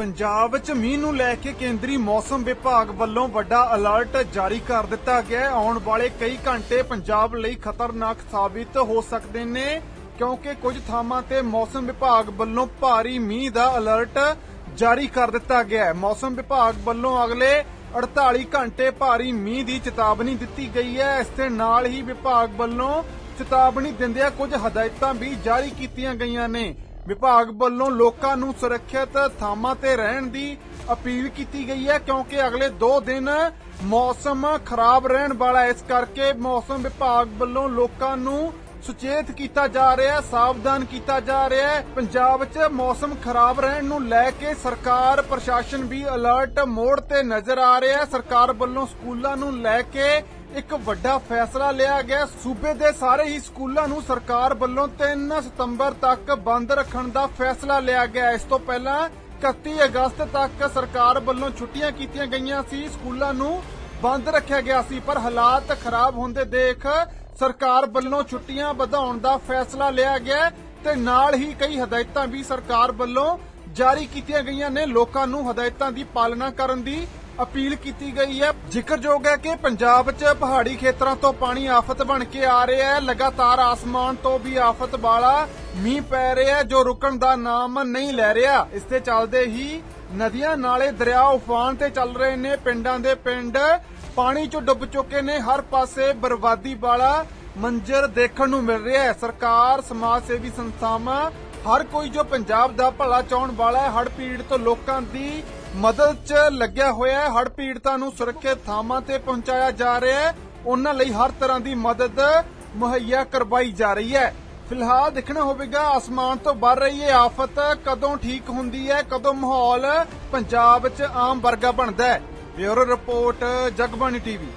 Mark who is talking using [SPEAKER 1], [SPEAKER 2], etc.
[SPEAKER 1] ਪੰਜਾਬ 'ਚ ਮੀਂਹ ਨੂੰ ਲੈ ਕੇ ਕੇਂਦਰੀ ਮੌਸਮ ਵਿਭਾਗ ਵੱਲੋਂ ਵੱਡਾ ਅਲਰਟ ਜਾਰੀ ਕਰ ਦਿੱਤਾ ਗਿਆ ਹੈ। ਆਉਣ ਵਾਲੇ ਕਈ ਘੰਟੇ ਪੰਜਾਬ ਲਈ ਖਤਰਨਾਕ ਸਾਬਿਤ ਹੋ ਸਕਦੇ ਨੇ, ਕਿਉਂਕਿ ਕੁਝ ਥਾਵਾਂ ਤੇ ਮੌਸਮ ਵਿਭਾਗ ਵੱਲੋਂ ਭਾਰੀ ਮੀਂਹ ਦਾ ਅਲਰਟ ਜਾਰੀ ਕਰ ਦਿੱਤਾ ਗਿਆ ਹੈ। ਮੌਸਮ ਵਿਭਾਗ ਵੱਲੋਂ ਅਗਲੇ 48 ਘੰਟੇ ਭਾਰੀ ਮੀਂਹ ਦੀ ਚੇਤਾਵਨੀ ਦਿੱਤੀ ਗਈ ਹੈ। ਇਸ ਦੇ ਨਾਲ ਹੀ ਵਿਭਾਗ ਵੱਲੋਂ ਚੇਤਾਵਨੀ ਦਿੰਦਿਆਂ ਕੁਝ ਹਦਾਇਤਾਂ ਵੀ ਜਾਰੀ ਕੀਤੀਆਂ ਗਈਆਂ ਨੇ। ਵਿਭਾਗ ਵੱਲੋਂ ਲੋਕਾਂ ਨੂੰ ਸੁਰੱਖਿਅਤ ਥਾਵਾਂ ਤੇ ਰਹਿਣ ਦੀ ਅਪੀਲ ਕੀਤੀ ਗਈ ਹੈ ਕਿਉਂਕਿ ਅਗਲੇ 2 ਦਿਨ ਮੌਸਮ ਖਰਾਬ ਰਹਿਣ ਵਾਲਾ ਇਸ ਕਰਕੇ ਮੌਸਮ ਵਿਭਾਗ ਵੱਲੋਂ ਲੋਕਾਂ ਨੂੰ ਸੁਚੇਤ ਕੀਤਾ ਜਾ ਰਿਹਾ ਹੈ, ਸਾਵਧਾਨ ਕੀਤਾ ਜਾ ਰਿਹਾ ਹੈ। ਪੰਜਾਬ 'ਚ ਮੌਸਮ ਖਰਾਬ ਰਹਿਣ ਨੂੰ ਲੈ ਕੇ ਸਰਕਾਰ, ਪ੍ਰਸ਼ਾਸਨ ਵੀ ਅਲਰਟ ਮੋਡ ਤੇ ਨਜ਼ਰ ਆ ਰਿਹਾ ਹੈ। ਸਰਕਾਰ ਵੱਲੋਂ ਸਕੂਲਾਂ ਨੂੰ ਲੈ ਕੇ ਇੱਕ ਵੱਡਾ ਫੈਸਲਾ ਲਿਆ ਗਿਆ। ਸੂਬੇ ਦੇ ਸਾਰੇ ਹੀ ਸਕੂਲਾਂ ਨੂੰ ਸਰਕਾਰ ਵੱਲੋਂ 3 ਸਤੰਬਰ ਤੱਕ ਬੰਦ ਰੱਖਣ ਦਾ ਫੈਸਲਾ ਲਿਆ ਗਿਆ। ਇਸ ਤੋਂ ਪਹਿਲਾਂ 31 ਅਗਸਤ ਤੱਕ ਸਰਕਾਰ ਵੱਲੋਂ ਛੁੱਟੀਆਂ ਕੀਤੀਆਂ ਗਈਆਂ ਸੀ। ਸਕੂਲਾਂ ਨੂੰ ਬੰਦ ਰੱਖਿਆ ਗਿਆ ਸੀ, ਪਰ ਹਾਲਾਤ ਖਰਾਬ ਹੁੰਦੇ ਦੇਖ ਸਰਕਾਰ ਵੱਲੋਂ ਛੁੱਟੀਆਂ ਵਧਾਉਣ ਦਾ ਫੈਸਲਾ ਲਿਆ ਗਿਆ ਤੇ ਨਾਲ ਹੀ ਕਈ ਹਦਾਇਤਾਂ ਵੀ ਸਰਕਾਰ ਵੱਲੋਂ ਜਾਰੀ ਕੀਤੀਆਂ ਗਈਆਂ ਨੇ। ਲੋਕਾਂ ਨੂੰ ਹਦਾਇਤਾਂ ਦੀ ਪਾਲਣਾ ਕਰਨ ਦੀ ਅਪੀਲ ਕੀਤੀ ਗਈ ਹੈ। ਜ਼ਿਕਰਯੋਗ ਹੈ ਕਿ ਪੰਜਾਬ 'ਚ ਪਹਾੜੀ ਖੇਤਰਾਂ ਤੋਂ ਪਾਣੀ ਆਫਤ ਬਣ ਕੇ ਆ ਰਿਹਾ ਹੈ। ਲਗਾਤਾਰ ਆਸਮਾਨ ਤੋਂ ਵੀ ਆਫਤ ਵਾਲਾ ਮੀਂਹ ਪੈ ਰਿਹਾ ਹੈ, ਜੋ ਰੁਕਣ ਦਾ ਨਾਮ ਨਹੀਂ ਲੈ ਰਿਹਾ। ਇਸ ਦੇ ਚੱਲਦੇ ਹੀ ਨਦੀਆਂ ਨਾਲੇ ਦਰਿਆ ਉਫਾਨ ਤੇ ਚੱਲ ਰਹੇ ਨੇ। ਪਿੰਡਾਂ ਦੇ ਪਿੰਡ ਪਾਣੀ 'ਚ ਡੁੱਬ ਚੁੱਕੇ ਨੇ। ਹਰ ਪਾਸੇ ਬਰਬਾਦੀ ਵਾਲਾ ਮੰਜ਼ਰ ਦੇਖਣ ਨੂੰ ਮਿਲ ਰਿਹਾ ਹੈ। ਸਰਕਾਰ, ਸਮਾਜ ਸੇਵੀ ਸੰਸਥਾਵਾਂ, ਹਰ ਕੋਈ ਜੋ ਪੰਜਾਬ ਦਾ ਭਲਾ ਚਾਹਣ ਵਾਲਾ ਹੈ, ਹੜ੍ਹ ਪੀੜਤ ਲੋਕਾਂ ਦੀ ਮਦਦ 'ਚ ਲੱਗਿਆ ਹੋਇਆ ਹੈ। ਪੀੜਤਾਂ ਨੂੰ ਸੁਰੱਖਿਅਤ ਥਾਵਾਂ ਤੇ ਪਹੁੰਚਾਇਆ ਜਾ ਰਿਹਾ ਹੈ। ਉਹਨਾਂ ਲਈ ਹਰ ਤਰ੍ਹਾਂ ਦੀ ਮਦਦ ਮੁਹੱਈਆ ਕਰਵਾਈ ਜਾ ਰਹੀ ਹੈ। ਫਿਲਹਾਲ ਦੇਖਣਾ ਹੋਵੇਗਾ, ਅਸਮਾਨ ਤੋਂ ਵੱਧ ਰਹੀ ਇਹ ਆਫਤ ਕਦੋਂ ਠੀਕ ਹੁੰਦੀ ਹੈ, ਕਦੋਂ ਮਾਹੌਲ ਪੰਜਾਬ 'ਚ ਆਮ ਵਰਗਾ ਬਣਦਾ ਹੈ। Bureau report, Jagbani TV.